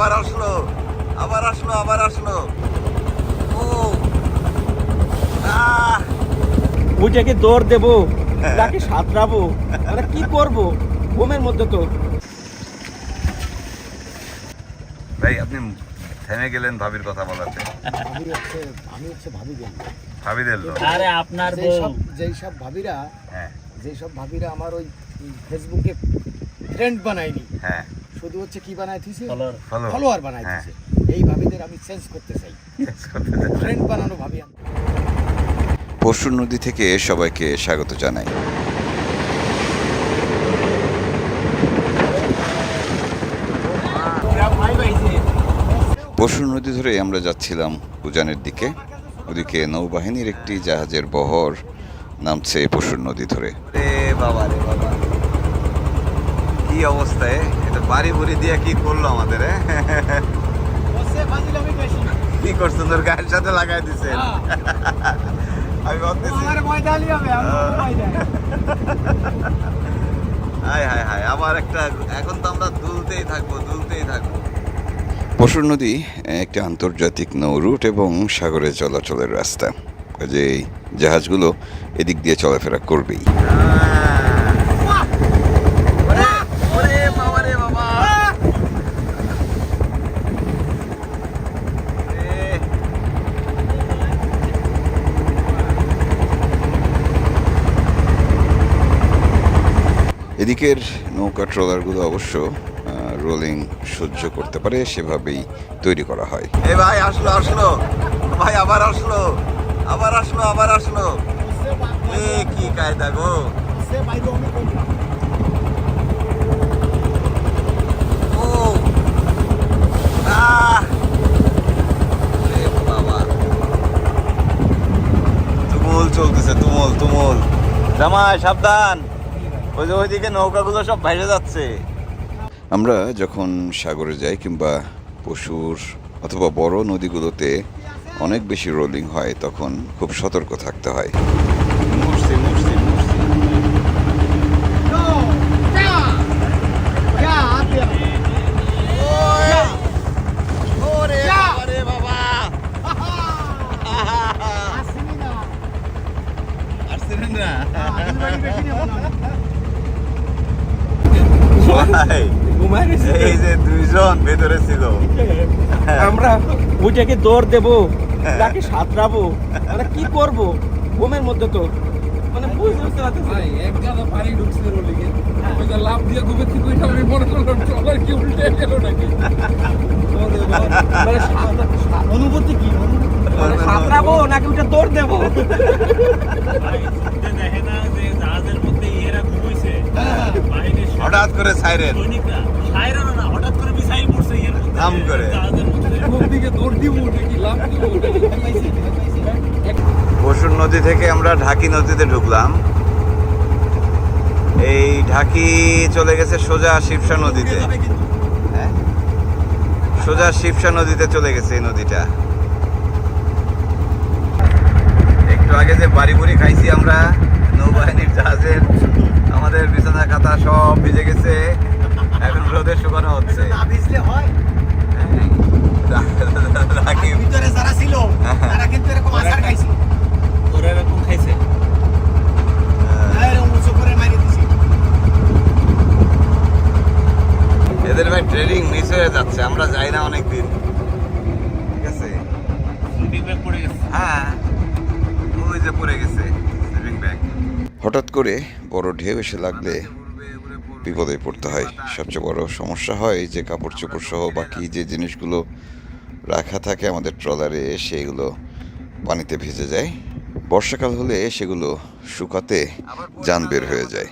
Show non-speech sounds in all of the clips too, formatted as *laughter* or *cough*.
আবার আসলো আবার আসলো আবার আসলো। ও ওইটাকে দৌড় দেবো? *laughs* তাকে সাঁতরাবো? আমরা কি করব? ঘুমের মধ্যে তো। ভাই আপনি থেমে গেলেন ভাবির কথা বলাতে আমি হচ্ছে আমি হচ্ছে ভাবি দেন ভাবিদের লোক। আরে আপনার সব যেই সব ভাবিরা হ্যাঁ। যেই সব ভাবিরা আমার ওই ফেসবুকে ফ্রেন্ড বানায়নি। হ্যাঁ। শুধু হচ্ছে কি বানাই দিছে ফলোয়ার হ্যাঁ। দিছে এই ভাবিদের আমি চেঞ্জ করতে চাই। ফ্রেন্ড বানানো ভাবি আমি। পরশু নদী থেকে সবাইকে স্বাগত জানাই। পরশু নদী ধরে আমরা যাচ্ছিলাম উজানের দিকে। ওদিকে নৌবাহিনীর একটি জাহাজের বহর নামছে পরশু নদী ধরে। বাবা রে বাবা। কি অবস্থায় এটা বাড়ি বুড়ি দিয়ে কি করল আমাদের কি করছ তোর গায়ের সাথে লাগাই দিছে? আমি ভাবতেছি হায় হায় হায় আবার একটা এখন তো আমরা দুলতেই থাকব দুলতেই থাকব। পশুর নদী একটি আন্তর্জাতিক নৌ রুট এবং সাগরে চলাচলের রাস্তা। যে জাহাজগুলো এদিক দিয়ে চলাফেরা করবেই। এদিকের নৌকা ট্রলারগুলো অবশ্য রোলিং সহ্য করতে পারে, সেভাবেই তৈরি করা হয়। এ ভাই, আসলো আসলো। ভাই, আবার আসলো। আবার আসলো আবার আসলো। কি কায়দা গো। তুমুল চলতেছে, তুমুল তুমুল। জামাই, সাবধান। ওই যে ওইদিকে নৌকাগুলো সব বাইরে যাচ্ছে। আমরা যখন সাগরে যাই কিংবা পশুর অথবা বড় নদীগুলোতে অনেক বেশি রোলিং হয় তখন খুব সতর্ক থাকতে হয় মুড়ছি, মুড়ছি, মুড়ছি। ওরে বাবারে বাবা। আসছিলেন না? ভাই, ঘুমায় গেছি তো। এই যে দুইজন ভেতরে ছিল আমরা ওইটাকে দৌড় দেবো তাকে সাঁতরাবো আমরা কি করব? ঘুমের মধ্যে তো। মানে বুঝতে বুঝতে পারতেছি ভাই এক গাদা পানি ঢুকছে ওই যে লাভ দিয়ে ঘুমে থেকে ওইটা আমি মনে করলাম ট্রলার কি উল্টে গেল নাকি? মানে অনুভূতি কি? মানে সাঁতরাবো নাকি ওইটা দৌড় দেবো? দেখে না যে জাহাজের মধ্যে ইয়েরা ঘুমাইছে? সব হঠাৎ করে সাইরেন। সৈনিকরা। সাইরা না হঠাৎ করে মিসাইল পড়ছে ইয়ের। মধ্যে দাম করে। জাহাজের পশুর নদী থেকে আমরা ঢাকি নদীতে ঢুকলাম। এই ঢাকি চলে গেছে সোজা শিবসা নদীতে। হ্যাঁ? সোজা শিবসা নদীতে চলে গেছে এই নদীটা। একটু আগে যে বাড়ি বুড়ি খাইছি আমরা নৌবাহিনীর জাহাজের আমাদের বিছানা খাতা সব ভিজে গেছে। এখন রোদে শুকানো হচ্ছে। *laughs* ভিতরে যারা ছিল তারা কিন্তু এরকম আচার ওরা এরকম খাইছে? দিছে। এদের ভাই ট্রেনিং মিস হয়ে যাচ্ছে আমরা যাই না অনেক দিন ঠিক আছে? স্লিপিং ব্যাগ পড়ে গেছে। হ্যাঁ ওই যে পড়ে গেছে স্লিপিং ব্যাগ হঠাৎ করে বড় ঢেউ এসে লাগলে বিপদে পড়তে হয়। সবচেয়ে বড় সমস্যা হয় যে কাপড় চোপড় সহ বাকি যে জিনিসগুলো রাখা থাকে আমাদের ট্রলারে সেগুলো পানিতে ভেজে যায়। বর্ষাকাল হলে সেগুলো শুকাতে যান বের হয়ে যায়।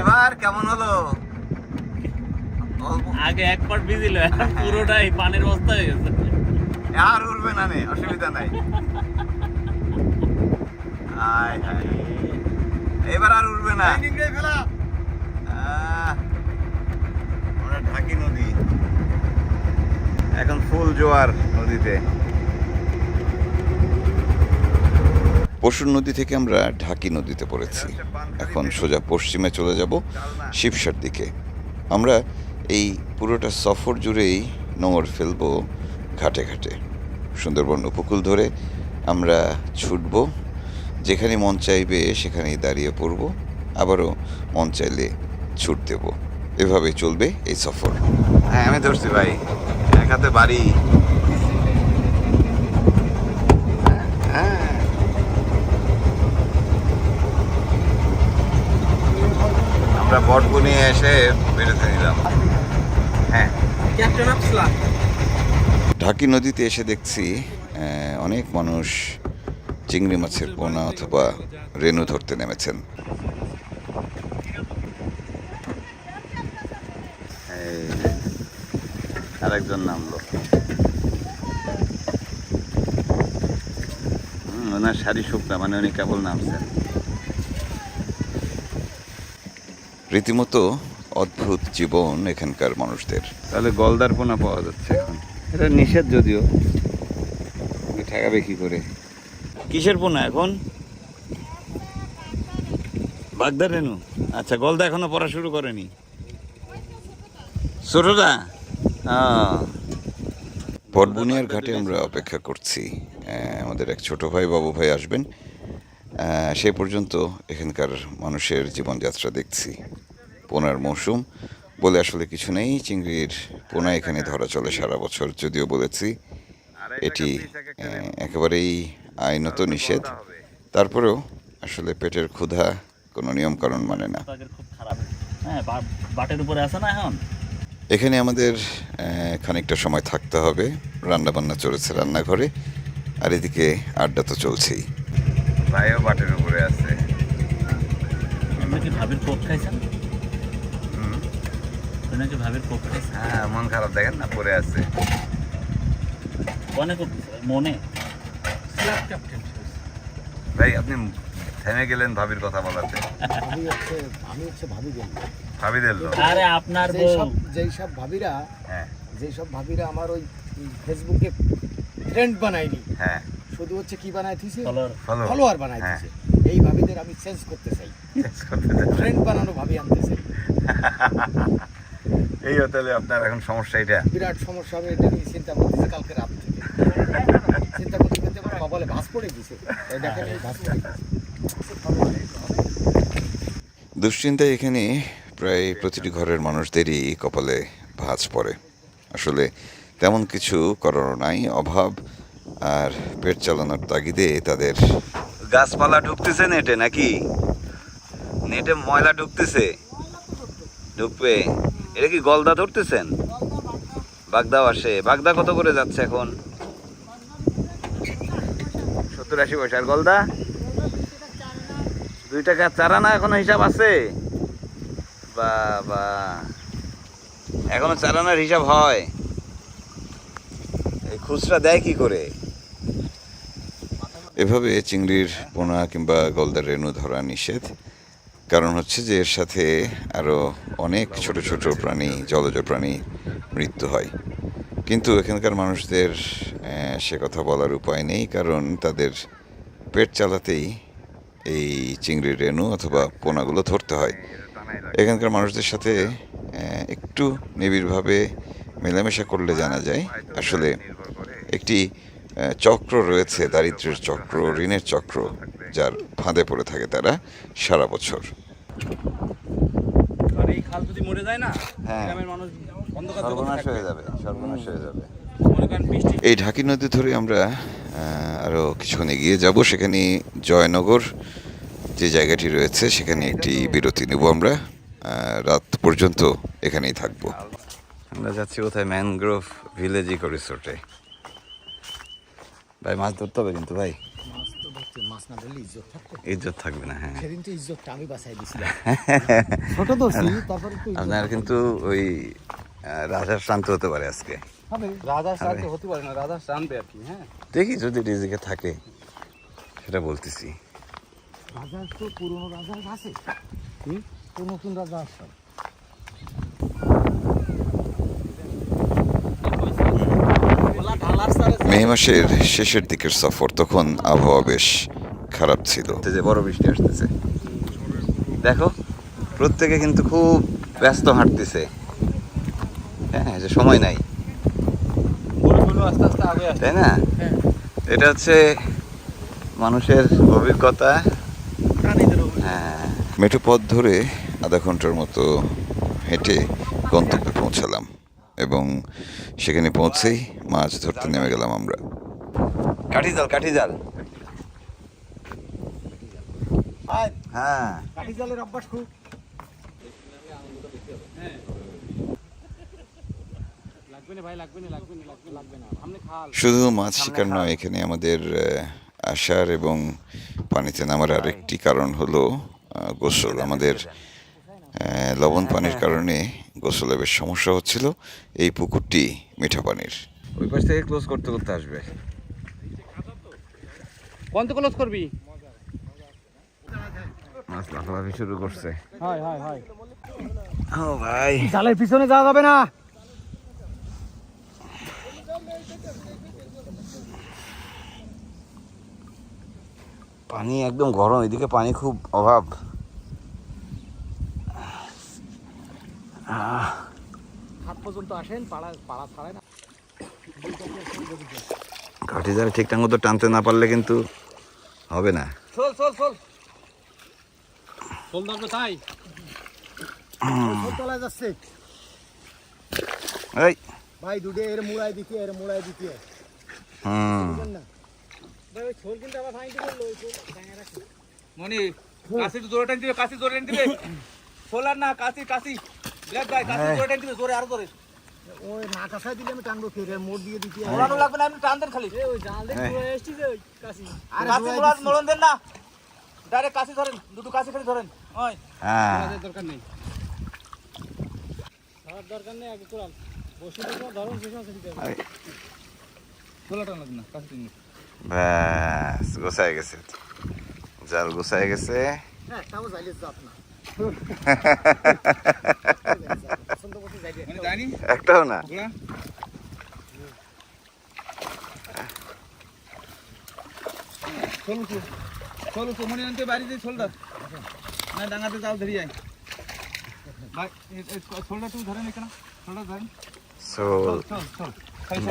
এবার কেমন হলো? আগে এক পাট ভিজিল এখন পুরোটাই পানির অবস্থা হয়ে গেছে। আর উঠবে না নে অসুবিধা নাই। এবার আর উঠবে না। ঢাকি নদী? এখন ফুল জোয়ার নদীতে। পশুর নদী থেকে আমরা ঢাকি নদীতে পড়েছি। এখন সোজা পশ্চিমে চলে যাব শিবসার দিকে। আমরা এই পুরোটা সফর জুড়েই নোংর ফেলব ঘাটে ঘাটে। সুন্দরবন উপকূল ধরে আমরা ছুটব। যেখানে মন চাইবে সেখানেই দাঁড়িয়ে পড়ব। আবারও মন চাইলে ছুট দেব। এভাবে চলবে এই সফর। হ্যাঁ আমি ধরছি ভাই। এক হাতে বাড়ি। হ্যাঁ। আমরা বটগুনি এসে বেরোতে নিলাম হ্যাঁ। ঢাকি নদীতে এসে দেখছি আহ, অনেক মানুষ চিংড়ি মাছের পোনা অথবা রেনু ধরতে নেমেছেন। আরেকজন নামলো। ওনার শাড়ি শুকনা মানে উনি কেবল নামছেন। রীতিমতো অদ্ভুত জীবন এখানকার মানুষদের। তাহলে গলদার পোনা পাওয়া যাচ্ছে এখন। এটা নিষেধ যদিও। ঠেকাবে কি করে? কিসের পোনা এখন? বাগদা রেনু আচ্ছা গলদা এখনও পড়া শুরু করেনি। ছোটটা পটবুনিয়ার ঘাটে আমরা অপেক্ষা করছি। আমাদের এক ছোট ভাই, বাবু ভাই আসবেন। সে পর্যন্ত এখানকার মানুষের জীবনযাত্রা দেখছি। পোনার মৌসুম বলে আসলে কিছু নেই। চিংড়ির পোনা এখানে ধরা চলে সারা বছর, যদিও বলেছি এটি একেবারেই আইনত নিষেধ। তারপরেও আসলে পেটের ক্ষুধা কোনো নিয়মকানুন মানে না। হ্যাঁ বাটের উপরে আছে না এখন? এখানে আমাদের খানিকটা সময় থাকতে হবে। রান্না বান্না চলেছে রান্নাঘরে আর এদিকে আড্ডা তো চলছেই। ভাইও বাটের উপরে আছে। ভাবির কোপ খাইছেন? নাকি ভাবির কোপ খাইছেন? হ্যাঁ মন খারাপ দেখেন না পড়ে আছে। মনে কোপ মনে। ভাই আপনি থেমে গেলেন ভাবির কথা বলাতে। আমি হচ্ছে আমি হচ্ছে ভাবি দেন আরে আপনার যেই বউ। যেই সব ভাবিরা হ্যাঁ। যেই সব ভাবিরা আমার ওই ফেসবুকে ফ্রেন্ড বানায়নি হ্যাঁ। শুধু হচ্ছে কি বানাই ফলোয়ার বানাই হ্যাঁ। এই ভাবিদের আমি চেঞ্জ করতে চাই। ফ্রেন্ড বানানো ভাবি আনতে চাই। এই হোটেলে আপনার এখন সমস্যা এটা বিরাট সমস্যা আমি এটা নিয়ে চিন্তা করতেছি কালকে রাত থেকে। চিন্তা করতে করতে আমার কপালে ভাস পড়ে গেছে। দেখেন এই ভাস পড়ে গেছে। দুশ্চিন্তায় এখানে প্রায় প্রতিটি ঘরের মানুষদেরই কপালে ভাঁজ পড়ে। আসলে তেমন কিছু করার নাই, অভাব আর পেট চালানোর তাগিদে তাদের গাছপালা ঢুকতেছে নেটে নাকি? নেটে ময়লা ঢুকতেছে। ঢুকবে। এটা কি গলদা ধরতেছেন? বাগদাও আসে। বাগদা কত করে যাচ্ছে এখন? সত্তর আশি পয়সা। আর গলদা? দুই টাকা চারা না এখনও হিসাব আছে? বাবা। এখনও চারানার হিসাব হয়। এই খুচরা দেয় কি করে? এভাবে চিংড়ির পোনা কিংবা গলদার রেণু ধরা নিষেধ। কারণ হচ্ছে যে এর সাথে আরও অনেক ছোট ছোট প্রাণী, জলজ প্রাণী মৃত্যু হয়। কিন্তু এখানকার মানুষদের সে কথা বলার উপায় নেই। কারণ তাদের পেট চালাতেই এই চিংড়ির রেণু অথবা পোনাগুলো ধরতে হয়। এখানকার মানুষদের সাথে একটু নিবিড়ভাবে মেলামেশা করলে জানা যায় আসলে একটি চক্র রয়েছে দারিদ্র্যের চক্র ঋণের চক্র যার ফাঁদে পড়ে থাকে তারা সারা বছর। আর এই খাল যদি মরে যায় না হ্যাঁ। গ্রামের মানুষ সর্বনাশ হয়ে যাবে সর্বনাশ হয়ে যাবে। মনে করেন বৃষ্টি এই ঢাকি নদী ধরে আমরা আরও আরও কিছুক্ষণ এগিয়ে যাব সেখানে জয়নগর যে জায়গাটি রয়েছে সেখানে একটি বিরতি নেব আমরা। রাত পর্যন্ত এখানেই থাকব। আমরা যাচ্ছি কোথায়? ম্যানগ্রোভ ভিলেজ ইকো রিসোর্টে ভাই মাছ ধরতে হবে কিন্তু ভাই। মাছ তো ধরতে মাছ না ধরলে ইজ্জত থাকবে না হ্যাঁ আপনার কিন্তু ওই রাজার শান্ত হতে পারে আজকে। হবে শান্ত হতে পারে না রাধা শানবে আর কি হ্যাঁ। দেখি যদি রিজিকে থাকে সেটা বলতেছি। রাজার তো পুরনো রাজার আছে। তো নতুন রাজা আসছে মে মাসের শেষের দিকের সফর তখন আবহাওয়া বেশ খারাপ ছিল। যে বড় বৃষ্টি আসতেছে। দেখো প্রত্যেকে কিন্তু খুব ব্যস্ত হাঁটতেছে। হ্যাঁ যে সময় নাই। তাই না? এটা হচ্ছে মানুষের অভিজ্ঞতা। হ্যাঁ মেঠো পথ ধরে আধা ঘণ্টার মতো হেঁটে গন্তব্যে পৌঁছালাম এবং সেখানে পৌঁছেই মাছ ধরতে নেমে গেলাম আমরা। কাঠি জাল কাঠি জাল হ্যাঁ। কাঠি জালের অভ্যাস খুব। শুধু মাছ শিকার নয় এখানে আমাদের আসার এবং পানিতে নামার আরেকটি কারণ হলো গোসল। আমাদের লবণ পানির কারণে গোসলে বেশ সমস্যা হচ্ছিল। এই পুকুরটি মিঠা পানির। ওই পাশ থেকে ক্লোজ করতে করতে আসবে। কোন ক্লোজ করবি? মাছ লাফালাফি শুরু করছে। হয় হয় হয় ও ভাই। জালের পিছনে যাওয়া যাবে না। পানি একদম গরম এদিকে পানি খুব অভাব। পর্যন্ত আসেন পাড়া পাড়া ছাড়ায় না কাঠি জাল ঠিকঠাক মতো টানতে না পারলে কিন্তু হবে না। চল চল চল। চল ধরবে তাই। যাচ্ছে। এই। ভাই দুটো এর মুড়াই দিকে এর মুড়াই দিকে। হুম না ছোল কিন্তু আবার ফাইন মনি কাশি জোরে টান দিবে কাশি জোরে টান দিবে। সোলার না কাশি কাশি। ব্ল্যাক গাই কাশি জোরে টান দিবে জোরে আরও জোরে। ওই না কাছায় দিলে আমি টানবো ফের মোড় দিয়ে দিতে মোড়ানো লাগবে না আপনি টান দেন খালি। ওই জাল দেখে এসছি যে ওই কাশি। আরে কাশি মোড়ান মোড়ন দেন না। ডাইরেক্ট কাশি ধরেন দুটো কাশি খালি ধরেন। ওই। হ্যাঁ। দরকার নেই। ধরার দরকার নেই আগে কোরাল বসে ধরুন আছে দিতে সোলাটা লাগবে না কাশি দিন ব্যাস গোছায় গেছে। জাল গোছায় গেছে। হ্যাঁ মানে একটাও না? চলো তো চলো মনে আনতে বাড়ি দিয়ে না ডাঙাতে যাও ধরি যায় ভাই ছোলটা তুই ধরেন এখানে ছোলটা ধরেন সোল চল চল।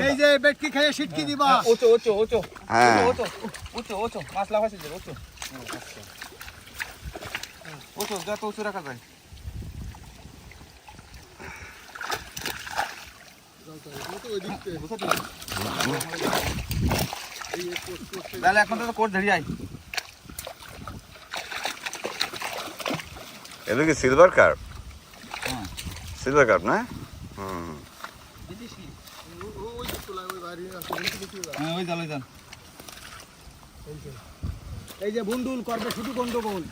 এই যে বেটকি খেয়ে সিটকি দিবা। ওচো ওচো ওচো। হ্যাঁ। ওচো ওচো ওচো মাছ লাফাইছে যে ওচো। ওচো যত উঁচু রাখা যায়। তাহলে এখন তো কোট ধরি আই এটা কি সিলভার কার্প সিলভার কার্প না? হুম। হ্যাঁ ওই জাল ওই জাল এই যে বুন্ডুল করবে শুধু গন্ডগোল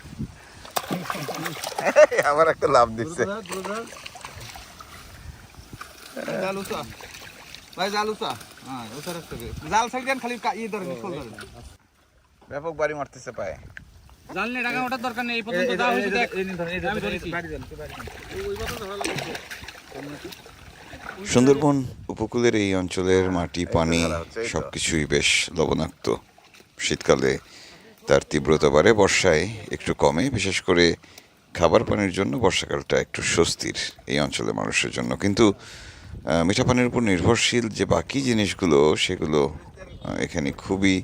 আবার একটা লাভ দিচ্ছে জাল উঁচা ভাই জাল উঁচা হ্যাঁ উঁচা রাখতে হবে জাল সাইড দেন খালি কা- ইয়ে ধরেন শোল ধরেন ব্যাপক বাড়ি মারতেছে পায় জাল নিয়ে টাকা ওঠার দরকার নেই এই পর্যন্ত যা হয়েছে দেখ আমি ধরেছি সুন্দরবন উপকূলের এই অঞ্চলের মাটি, পানি সব কিছুই বেশ লবণাক্ত। শীতকালে তার তীব্রতা বাড়ে, বর্ষায় একটু কমে, বিশেষ করে খাবার পানির জন্য বর্ষাকালটা একটু স্বস্তির এই অঞ্চলের মানুষের জন্য। কিন্তু মিঠা পানির উপর নির্ভরশীল যে বাকি জিনিসগুলো, সেগুলো এখানে খুবই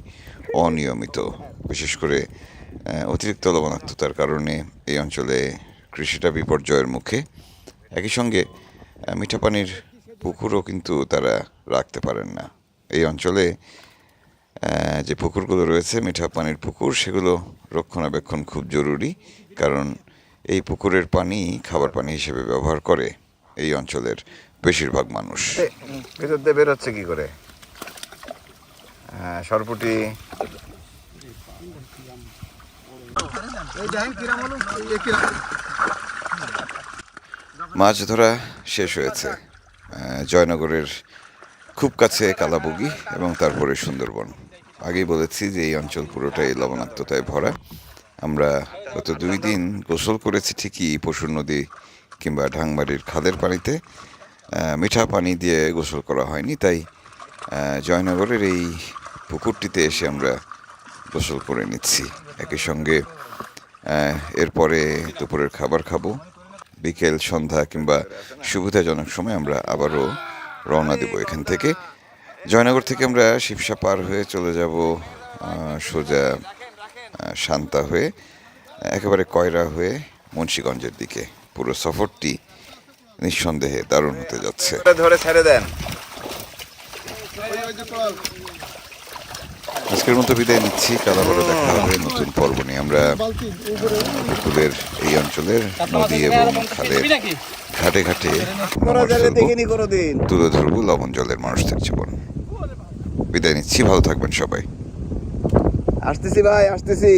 অনিয়মিত। বিশেষ করে অতিরিক্ত লবণাক্ততার কারণে এই অঞ্চলে কৃষিটা বিপর্যয়ের মুখে। একই সঙ্গে মিঠা পানির পুকুরও কিন্তু তারা রাখতে পারেন না। এই অঞ্চলে যে পুকুরগুলো রয়েছে মিঠা পানির পুকুর সেগুলো রক্ষণাবেক্ষণ খুব জরুরি কারণ এই পুকুরের পানি খাবার পানি হিসেবে ব্যবহার করে এই অঞ্চলের বেশিরভাগ মানুষ। ভেতর দিয়ে বেরোচ্ছে কি করে? হ্যাঁ সরপুটি। মাছ ধরা শেষ হয়েছে। জয়নগরের খুব কাছে কালাবুগি এবং তারপরে সুন্দরবন। আগেই বলেছি যে এই অঞ্চল পুরোটাই লবণাক্ততায় ভরা। আমরা গত দুই দিন গোসল করেছি ঠিকই পশুর নদী কিংবা ঢাংবাড়ির খাদের পানিতে। মিঠা পানি দিয়ে গোসল করা হয়নি, তাই জয়নগরের এই পুকুরটিতে এসে আমরা গোসল করে নিচ্ছি। একই সঙ্গে এরপরে দুপুরের খাবার খাব। বিকেল, সন্ধ্যা কিংবা সুবিধাজনক সময় আমরা আবারও রওনা দেব এখান থেকে। জয়নগর থেকে আমরা শিবসা পার হয়ে চলে যাব সোজা শান্তা হয়ে, একেবারে কয়রা হয়ে মুন্সীগঞ্জের দিকে। পুরো সফরটি নিঃসন্দেহে দারুণ হতে যাচ্ছে। ধরে ছেড়ে দেন। আজকের মতো বিদায় নিচ্ছি। কালাবরে দেখা হবে নতুন পর্ব নিয়ে। আমরা উপকূলের এই অঞ্চলের নদী এবং খালের ঘাটে ঘাটে তুলে ধরবো। লবণ জলের মানুষদের জীবন। বিদায় নিচ্ছি। ভালো থাকবেন সবাই। আসতেছি ভাই আসতেছি।